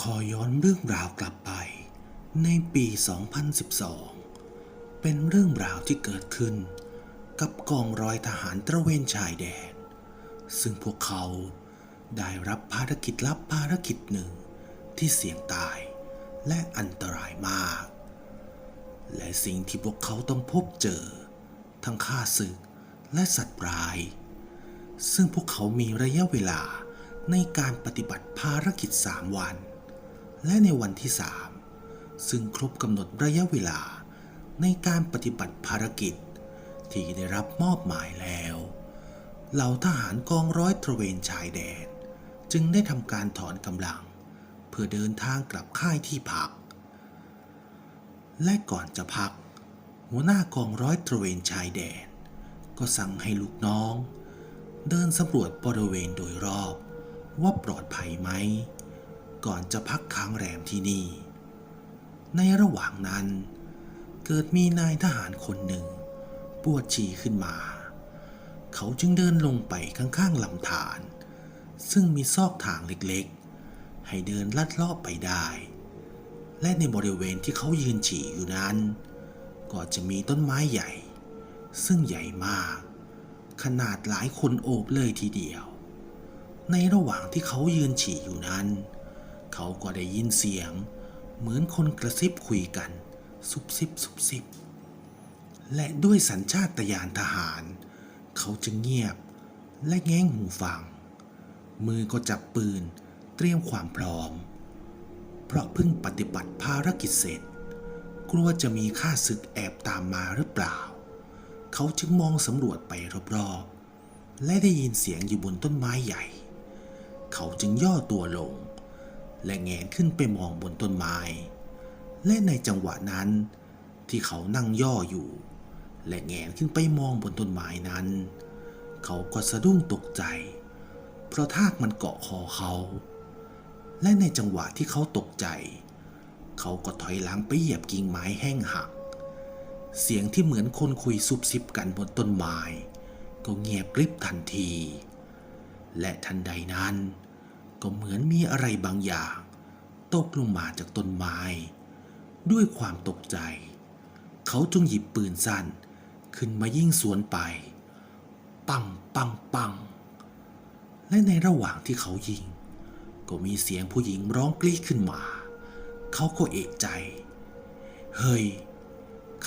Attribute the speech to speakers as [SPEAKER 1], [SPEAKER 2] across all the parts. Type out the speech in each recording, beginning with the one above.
[SPEAKER 1] ขอย้อนเรื่องราวกลับไป ในปี 2012 เป็นเรื่องราวที่เกิดขึ้น กับกองร้อยทหารตระเวนชายแดน ซึ่งพวกเขาได้รับภารกิจลับภารกิจหนึ่งที่เสี่ยงตายและอันตรายมาก และสิ่งที่พวกเขาต้องพบเจอ ทั้งข้าศึกและสัตว์ร้าย ซึ่งพวกเขามีระยะเวลาในการปฏิบัติภารกิจ 3 วัน และในวันที่ 3 ซึ่งครบกำหนดระยะเวลาในการปฏิบัติภารกิจ ที่ได้รับมอบหมายแล้วเหล่าทหารกองร้อยตระเวนชายแดน จึงได้ทำการถอนกำลัง เพื่อเดินทางกลับค่ายที่พัก และก่อนจะพัก หัวหน้ากองร้อยตระเวนชายแดน ก็สั่งให้ลูกน้อง เดินสำรวจบริเวณโดยรอบว่าปลอดภัยไหม ก่อนจะพักค้างแรมที่นี่ ในระหว่างนั้น เกิดมีนายทหารคนหนึ่ง ปวดฉี่ขึ้นมา เขาจึงเดินลงไปข้างๆลำธารซึ่งมีซอกทางเล็กๆ ให้เดินลัดเลาะไปได้ และในบริเวณที่เขายืนฉี่อยู่นั้น ก็จะมีต้นไม้ใหญ่ ซึ่งใหญ่มาก ขนาดหลายคนโอบเลยทีเดียว ในระหว่างที่เขายืนฉี่อยู่นั้น เขาก็ได้ยินเสียง เหมือนคนกระซิบคุยกันซุบซิบซุบซิบและด้วยสัญชาตญาณทหาร เขาจึงเงียบและแง้งหูฟัง มือก็จับปืนเตรียมความพร้อม ราะเพิ่งปฏิบัติภารกิจเสร็จ กลัวจะมีข้าศึกแอบตามมาหรือเปล่า เขาจึงมองสำรวจไปรอบๆ และได้ยินเสียงอยู่บนต้นไม้ใหญ่ เขาจึงย่อตัวลง และแงนขึ้นไปมองบนต้นไม้ และในจังหวะนั้น ที่เขานั่งย่ออยู่ และแงนขึ้นไปมองบนต้นไม้นั้น เขาก็สะดุ้งตกใจ เพราะทากมันเกาะคอเขา และในจังหวะที่เขาตกใจ เขาก็ถอยหลังไปเหยียบกิ่งไม้แห้งหัก เสียงที่เหมือนคนคุยซุบซิบกันบนต้นไม้ ก็เงียบกริบทันที และทันใดนั้น ก็เหมือนมีอะไรบางอย่างตกลงมาจากต้นไม้ ด้วยความตกใจ เขาจึงหยิบปืนสั้นขึ้นมายิงสวนไป ปังปังปัง และในระหว่างที่เขายิง ก็มีเสียงผู้หญิงร้องกรีดขึ้นมา เขาก็เอกใจ เฮ้ย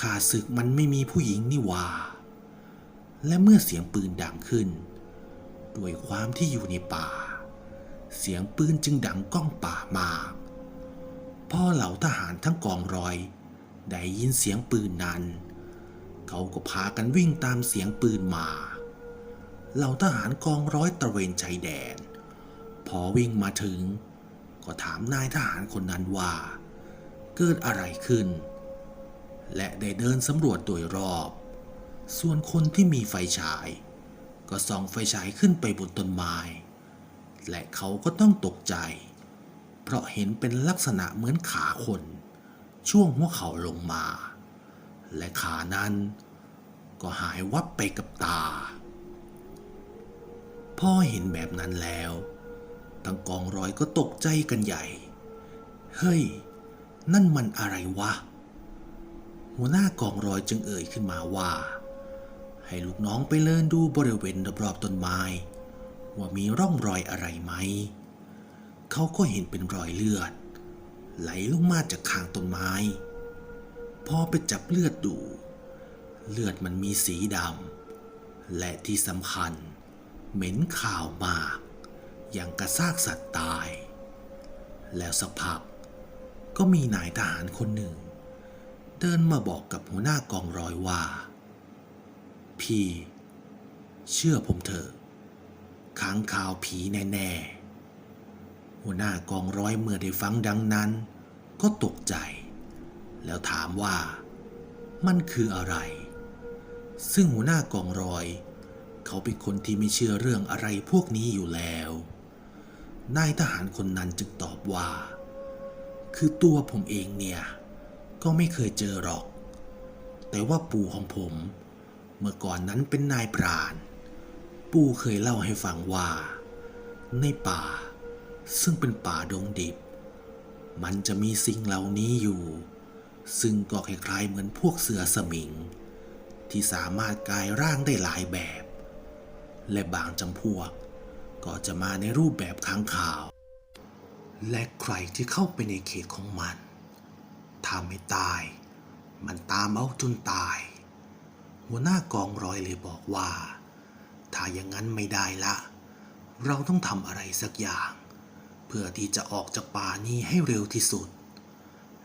[SPEAKER 1] ข้าศึกมันไม่มีผู้หญิงนี่ว่า และเมื่อเสียงปืนดังขึ้น ด้วยความที่อยู่ในป่า เสียงปืนจึงดังก้องป่ามากพ่อเหล่าทหารทั้งกองร้อย ได้ยินเสียงปืนนั้น เขาก็พากันวิ่งตามเสียงปืนมา เหล่าทหารกองร้อยตระเวนชายแดน พอวิ่งมาถึง ก็ถามนายทหารคนนั้นว่า เกิดอะไรขึ้น และได้เดินสำรวจโดยรอบ ส่วนคนที่มีไฟฉาย ก็ส่องไฟฉายขึ้นไปบนต้นไม้ และเขาก็ต้องตกใจ เพราะเห็นเป็นลักษณะเหมือนขาคน ช่วงหัวเข่าลงมา และขานั้นก็หายวับไปกับตา พ่อเห็นแบบนั้นแล้ว ทั้งกองร้อยก็ตกใจกันใหญ่ เฮ้ย นั่นมันอะไรวะ หัวหน้ากองร้อยจึงเอ่ยขึ้นมาว่า ให้ลูกน้องไปเลินดูบริเวณรอบๆต้นไม้ ว่ามีร่องรอยอะไรไหม เขาก็เห็นเป็นรอยเลือด ไหลลงมาจากข้างต้นไม้ พอไปจับเลือดดู เลือดมันมีสีดำและที่สำคัญ เหม็นข่าวมาก อย่างกระซากสัตว์ตาย แล้วสักพักก็มีนายทหารคนหนึ่ง เดินมาบอกกับหัวหน้ากองร้อยว่า พี่ เชื่อผมเถอะค้างข่าวผีแน่ ๆ หัวหน้ากองร้อยเมื่อได้ฟังดังนั้น ก็ตกใจ แล้วถามว่า มันคืออะไร ซึ่งหัวหน้ากองร้อย เขาเป็นคนที่ไม่เชื่อเรื่องอะไรพวกนี้อยู่แล้ว นายทหารคนนั้นจึงตอบว่า คือตัวผมเองเนี่ย ก็ไม่เคยเจอหรอก แต่ว่าปู่ของผม เมื่อก่อนนั้นเป็นนายพราน ปู่เคยเล่าให้ฟังว่า ในป่า ซึ่งเป็นป่าดงดิบ มันจะมีสิ่งเหล่านี้อยู่ ซึ่งก็คล้ายๆเหมือนพวกเสือสมิง ที่สามารถกลายร่างได้หลายแบบ และบางจำพวก ก็จะมาในรูปแบบค้างคาว และใครที่เข้าไปในเขตของมันถ้าไม่ตาย มันตามเอาจนตาย หัวหน้ากองร้อยเลยบอกว่า ถ้าอย่างนั้นไม่ได้ละ เราต้องทำอะไรสักอย่าง เพื่อที่จะออกจากป่านี้ให้เร็วที่สุด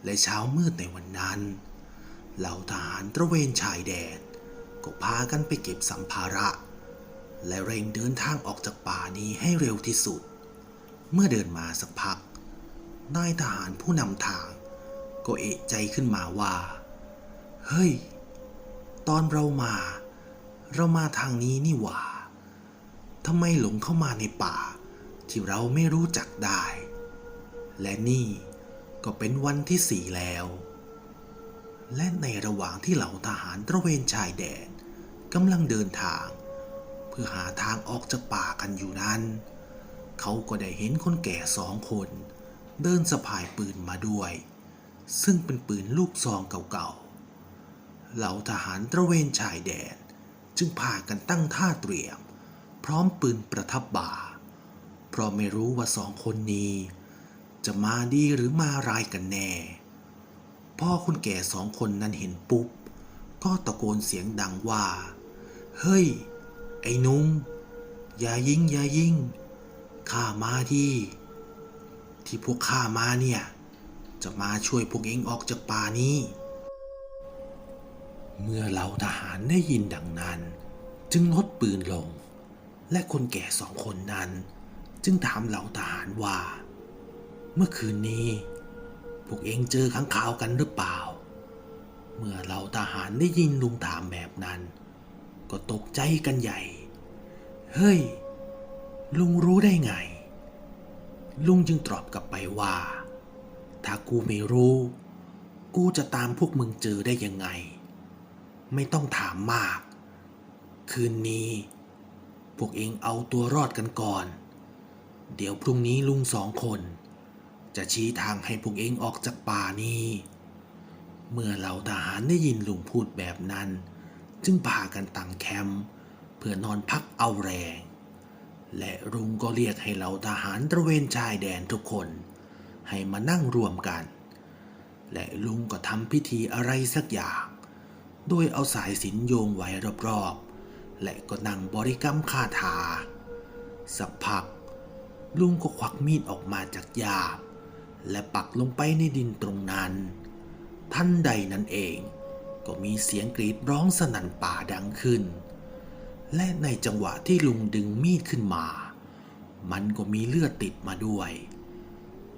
[SPEAKER 1] และเช้ามืดในวันนั้น เหล่าทหารตระเวนชายแดนก็พากันไปเก็บสัมภาระ และเร่งเดินทางออกจากป่านี้ให้เร็วที่สุด เมื่อเดินมาสักพัก นายทหารผู้นำทาง ก็เอะใจขึ้นมาว่า เฮ้ย ตอนเรามา เรามาทางนี้นี่หว่าทำไมหลงเข้ามาในป่า ที่เราไม่รู้จักได้ และนี่ก็เป็นวันที่สี่แล้ว และในระหว่างที่เหล่าทหารตระเวนชายแดนกำลังเดินทาง เพื่อหาทางออกจากป่ากันอยู่นั้น เขาก็ได้เห็นคนแก่สองคน เดินสะพายปืนมาด้วย ซึ่งเป็นปืนลูกซองเก่าๆ เหล่าทหารตระเวนชายแดน จึงพากันตั้งท่าเตรียม พร้อมปืนประทับบ่า เพราะไม่รู้ว่าสองคนนี้ จะมาดีหรือมาร้ายกันแน่ พ่อคนแก่สองคนนั้นเห็นปุ๊บ ก็ตะโกนเสียงดังว่า เฮ้ย ไอ้นุ่มอย่ายิงอย่ายิงข้ามาที่ ที่พวกข้ามาเนี่ย จะมาช่วยพวกเองออกจากป่านี้ เมื่อเหล่าทหารได้ยินดังนั้น จึงลดปืนลง และคนแก่สองคนนั้น จึงถามเหล่าทหารว่า เมื่อคืนนี้ พวกเองเจอข้างข่าวกันหรือเปล่า เมื่อเหล่าทหารได้ยินลุงถามแบบนั้น ก็ตกใจกันใหญ่ เฮ้ย ลุงรู้ได้ไง ลุงจึงตอบกลับไปว่า ถ้ากูไม่รู้ กูจะตามพวกมึงเจอได้ยังไง ไม่ต้องถามมาก คืนนี้ พวกเองเอาตัวรอดกันก่อน เดี๋ยวพรุ่งนี้ลุงสองคน จะชี้ทางให้พวกเองออกจากป่านี้ เมื่อเหล่าทหารได้ยินลุงพูดแบบนั้น จึงพากันตั้งแคมป์เพื่อนอนพักเอาแรง และลุงก็เรียกให้เหล่าทหารตระเวนชายแดนทุกคน ให้มานั่งรวมกัน และลุงก็ทำพิธีอะไรสักอย่าง โดยเอาสายสินโยงไว้รอบๆ และก็นั่งบริกรรมคาถา สักพัก ลุงก็ควักมีดออกมาจากยาบและปักลงไปในดินตรงนั้นทันใดนั้นเอง ก็มีเสียงกรีดร้องสนั่นป่าดังขึ้น และในจังหวะที่ลุงดึงมีดขึ้นมา มันก็มีเลือดติดมาด้วย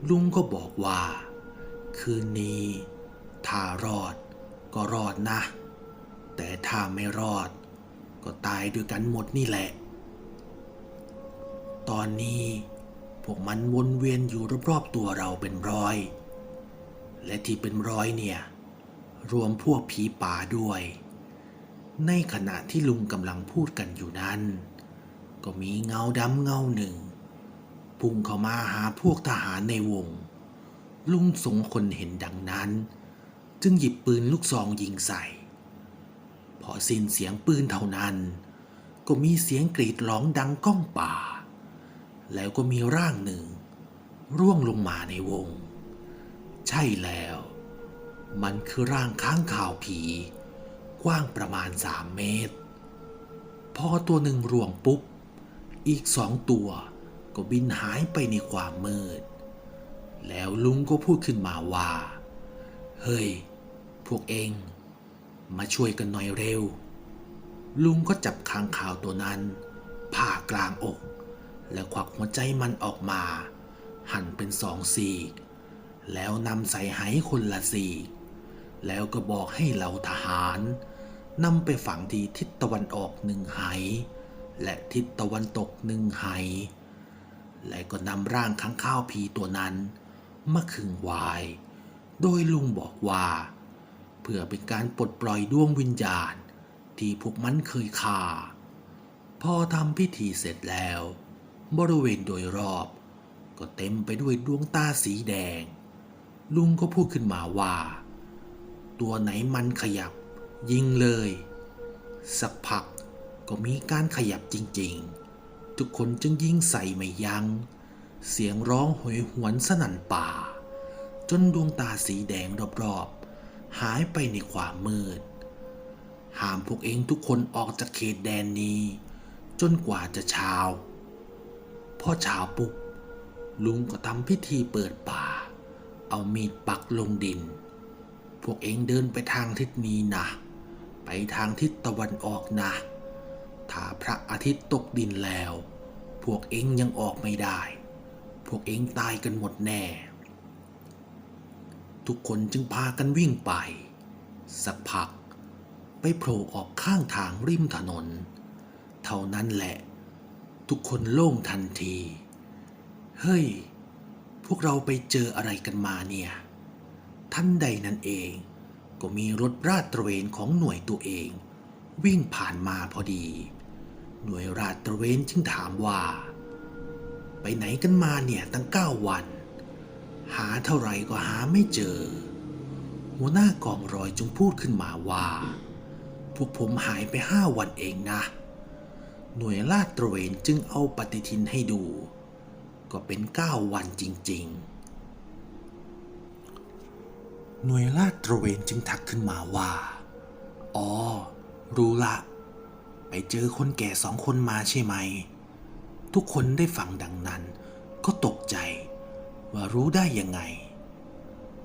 [SPEAKER 1] ลุงก็บอกว่า คืนนี้ถ้ารอดก็รอดนะ แต่ถ้าไม่รอด ก็ตายด้วยกันหมดนี่แหละ ตอนนี้พวกมันวนเวียนอยู่รอบๆตัวเราเป็นร้อย และที่เป็นร้อยเนี่ย รวมพวกผีป่าด้วย ในขณะที่ลุงกำลังพูดกันอยู่นั้น ก็มีเงาดำเงาหนึ่ง พุ่งเข้ามาหาพวกทหารในวง ลุงสงคนเห็นดังนั้น จึงหยิบปืนลูกซองยิงใส่ พอสิ้นเสียงปืนเท่านั้น ก็มีเสียงกรีดร้องดังก้องป่า แล้วก็มีร่างหนึ่ง ร่วงลงมาในวง ใช่แล้ว มันคือร่างค้างข่าวผี กว้างประมาณสามเมตร พอตัวหนึ่งรวงปุ๊บ อีกสองตัวก็บินหายไปในความมืด แล้วลุงก็พูดขึ้นมาว่า เฮ้ย พวกเอง มาช่วยกันหน่อยเร็ว ลุงก็จับค้างข่าวตัวนั้นผ่ากลางอก และควักหัวใจมันออกมา หั่นเป็นสองซีก แล้วนำใส่ไหคนละซีก แล้วก็บอกให้เหล่าทหารนำไปฝังที่ทิศตะวันออกหนึ่งไห และทิศตะวันตกหนึ่งไห และก็นำร่างข้างข้าวผีตัวนั้นมาขึงไว้โดยลุงบอกว่า เพื่อเป็นการปลดปล่อยดวงวิญญาณที่พวกมันเคยฆ่า พอทำพิธีเสร็จแล้ว บริเวณโดยรอบ ก็เต็มไปด้วยดวงตาสีแดง ลุงก็พูดขึ้นมาว่า ตัวไหนมันขยับ ยิงเลย สักพักก็มีการขยับจริงๆ ทุกคนจึงยิงใส่ไม่ยัง้ง เสียงร้องโหยหวนสนั่นป่า จนดวงตาสีแดงรอบๆ หายไปในความมืด ห้ามพวกเองทุกคนออกจากเขตแดนนี้ จนกว่าจะเช้าพอเช้าปุ๊บลุงก็ทำพิธีเปิดป่า เอามีดปักลงดิน พวกเองเดินไปทางทิศนี้นะ ไปทางทิศตะวันออกนะ ถ้าพระอาทิตย์ตกดินแล้ว พวกเองยังออกไม่ได้ พวกเองตายกันหมดแน่ ทุกคนจึงพากันวิ่งไป สักพัก ไปโผล่ออกข้างทางริมถนน เท่านั้นแหละ ทุกคนโล่งทันที เฮ้ย พวกเราไปเจออะไรกันมาเนี่ย ท่านใดนั่นเอง ก็มีรถราดตระเวนของหน่วยตัวเอง วิ่งผ่านมาพอดี หน่วยราดตระเวนจึงถามว่า ไปไหนกันมาเนี่ยตั้งเก้าวัน หาเท่าไหร่ก็หาไม่เจอ หัวหน้ากองรอยจึงพูดขึ้นมาว่า พวกผมหายไปห้าวันเองนะ หน่วยลาดตระเวนจึงเอาปฏิทินให้ดู ก็เป็นเก้าวันจริง ๆ หน่วยลาดตระเวนจึงทักขึ้นมาว่า อ๋อ รู้ละ ไปเจอคนแก่สองคนมาใช่ไหม ทุกคนได้ฟังดังนั้น ก็ตกใจ ว่ารู้ได้ยังไง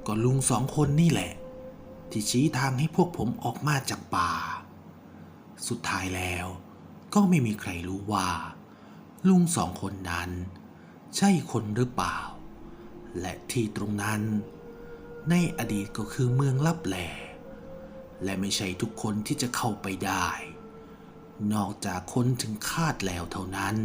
[SPEAKER 1] ก็ลุงสองคนนี่แหละ ที่ชี้ทางให้พวกผมออกมาจากป่า สุดท้ายแล้วก็ไม่มีใครรู้ว่า ลุงสองคนนั้น ใช่คนหรือเปล่า และที่ตรงนั้น ในอดีตก็คือเมืองลับแล และไม่ใช่ทุกคนที่จะเข้าไปได้ นอกจากคนถึงคาดแล้วเท่านั้น